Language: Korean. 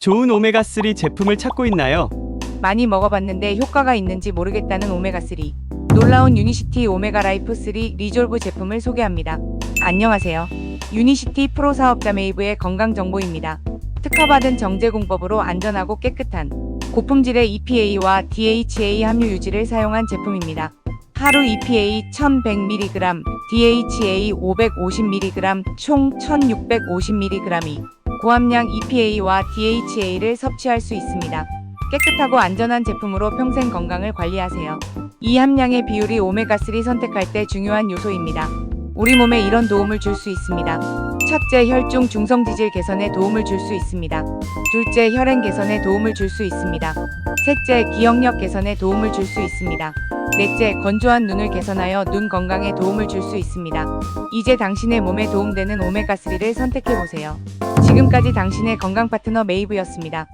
좋은 오메가3 제품을 찾고 있나요? 많이 먹어봤는데 효과가 있는지 모르겠다는 오메가3. 놀라운 유니시티 오메가 라이프 3 리졸브 제품을 소개합니다. 안녕하세요. 유니시티 프로 사업자 메이브의 건강 정보입니다. 특허받은 정제공법으로 안전하고 깨끗한 고품질의 EPA와 DHA 함유 유지를 사용한 제품입니다. 하루 EPA 1100mg, DHA 550mg, 총 1650mg이 고함량 EPA와 DHA를 섭취할 수 있습니다. 깨끗하고 안전한 제품으로 평생 건강을 관리하세요. 이 함량의 비율이 오메가3 선택할 때 중요한 요소입니다. 우리 몸에 이런 도움을 줄 수 있습니다. 첫째, 혈중 중성 지질 개선에 도움을 줄 수 있습니다. 둘째, 혈행 개선에 도움을 줄 수 있습니다. 셋째, 기억력 개선에 도움을 줄 수 있습니다. 넷째, 건조한 눈을 개선하여 눈 건강에 도움을 줄 수 있습니다. 이제 당신의 몸에 도움되는 오메가3를 선택해 보세요. 지금까지 당신의 건강 파트너 메이브였습니다.